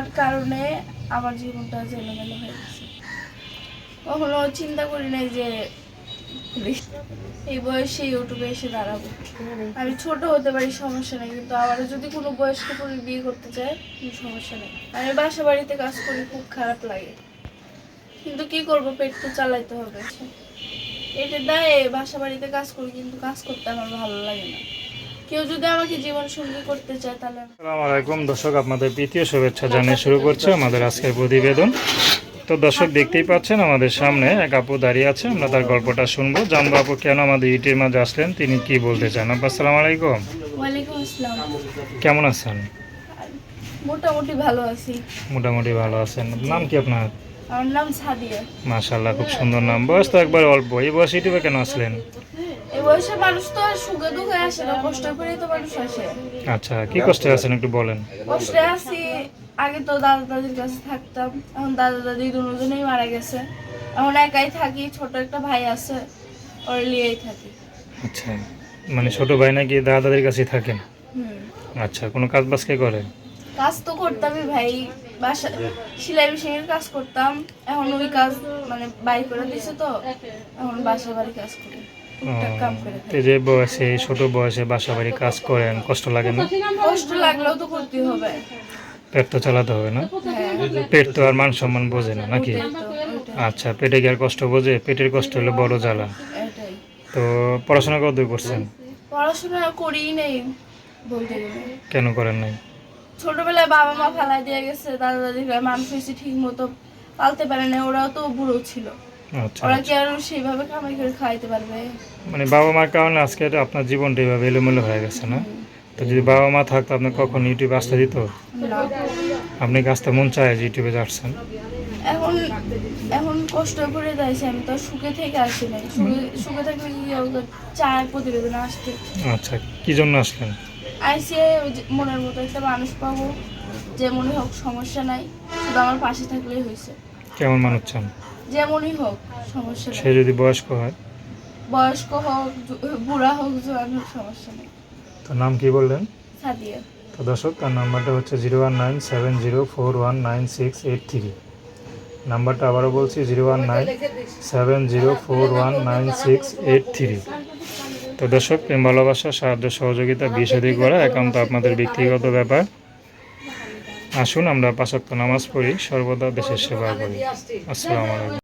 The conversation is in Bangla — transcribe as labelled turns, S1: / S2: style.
S1: যাওয়ার কারণে আমার জীবনটা জেলেমেলে হয়ে গেছে। কখনো চিন্তা করি নাই যে এই বয়সে ইউটিউবে এসে দাঁড়াবো। আমি ছোট হতে পারি, সমস্যা নেই, কিন্তু আবার যদি কোনো বয়স্ক করে বিয়ে করতে চায়, কোনো সমস্যা নেই। আমি বাসা বাড়িতে কাজ করি, খুব খারাপ লাগে। কিন্তু কি করব, পেট তো চালাইতে হবে। এটা দায়ে বাসা বাড়িতে কাজ করি, কিন্তু কাজ করতে আমার ভালো লাগে না। কেউ যদি আমাকে জীবন সঙ্গী করতে চায় তাহলে
S2: আসসালামু আলাইকুম। দর্শক আপনাদের দ্বিতীয় শুভেচ্ছা জানিয়ে শুরু করছে আমাদের আজকের প্রতিবেদন। তো দর্শক দেখতেই পাচ্ছেন আমাদের সামনে এক আপু দাঁড়িয়ে আছে। আমরা তার গল্পটা শুনব। জানব আপু কেন আমাদের ইউটিউবের মাঝে আসলেন? তিনি কি বলতে চান? আপু আসসালামু আলাইকুম।
S1: ওয়ালাইকুম আসসালাম।
S2: কেমন আছেন?
S1: মোটামুটি ভালো আছি।
S2: মোটামুটি ভালো আছেন। নাম কি আপনার?
S1: আমার নাম সাদিয়া।
S2: মাশাল্লাহ খুব সুন্দর নাম। বয়স তো একবার অল্প। এই বয়স ইউটিউবে কেন আসলেন?
S1: এই বয়সে মানুষ তো আর সুখে দুঃখে আসে না কষ্ট করেই তো মানুষ আসে।
S2: আচ্ছা কি কষ্টে আছেন একটু বলেন?
S1: কষ্টে আছি আগে তো দাদা দাদির কাছে থাকতাম এখন দাদা দাদি দুজনেই মারা গেছে। এখন একাই থাকি ছোট একটা ভাই আছে ওর লিয়েই থাকি।
S2: আচ্ছা মানে ছোট ভাই নাকি দাদা দাদির কাছেই থাকেন? আচ্ছা কোনো কাজ বাজ কে করে
S1: কাজ তো করতামই ভাই বাসা সেলাই মেশিনের কাজ করতাম এখন ওই কাজ মানে বাই করে দিছে তো এখন বাসা বাড়ি কাজ করি।
S2: এই যে বয়সে ছোট বয়সে বাসা বাড়ি কাজ করেন কষ্ট লাগে না?
S1: কষ্ট লাগলেও তো করতে হবে।
S2: পেট তো চালাতে হবে না?
S1: হ্যাঁ।
S2: পেট তো আর মান সম্মান বোঝে না নাকি। আচ্ছা পেটে কি আর কষ্ট বোঝে? পেটের কষ্ট হলো বড় জ্বালা। তো পড়াশোনা কত করছেন?
S1: পড়াশোনা করি নেই বলতে গেলে।
S2: কেন করেন নাই?
S1: ছোটবেলায় বাবা মা ফেলাই দিয়ে গেছে দাদা দাদি মানুষ হয়েছে ঠিক মতো পালতে পারে না ওরাও তো বুড়ো ছিল। ওরা কি আর সেইভাবে কামাই করে খাইতে পারবে?
S2: মানে বাবা মার কারণে আজকে আপনার জীবনটা এভাবে এলোমেলো হয়ে গেছে না? তো যদি বাবা মা থাকতো আপনি কখন ইউটিউবে আসতে দিত? আপনি কি আসতে মন চায় যে ইউটিউবে যাচ্ছেন?
S1: এখন এখন কষ্ট করে যাইছি আমি তো সুখে থেকে আসি নাই। সুখে থাকলে কি চায় প্রতিবেদন আসতে
S2: আচ্ছা কি জন্য আসলেন?
S1: আইসি মনের মতো একটা মানুষ পাবো যে মনে হোক সমস্যা নাই শুধু আমার পাশে থাকলেই হয়েছে।
S2: কেমন মানুষ চান?
S1: যেমনই হোক সমস্যা
S2: সে
S1: নেই
S2: যদি বয়স্ক হয়?
S1: বয়স্ক হোক জু- বুড়া হোক জোয়ান হোক সমস্যা নেই।
S2: তো নাম কি বললেন?
S1: সাদিয়া।
S2: তো দর্শক তার নাম্বারটা হচ্ছে zero one nine seven zero four one nine six eight three. নাম্বারটা আবারও বলছি zero one nine seven zero four one nine six eight three. তো দর্শক প্রেম ভালোবাসা সাহায্য সহযোগিতা বিষাদি করা একান্ত আপনাদের ব্যক্তিগত ব্যাপার। আসুন আমরা পাশাক্ত নামাজ পড়ি সর্বদা দেশের সেবা করি। আসসালামু আলাইকুম।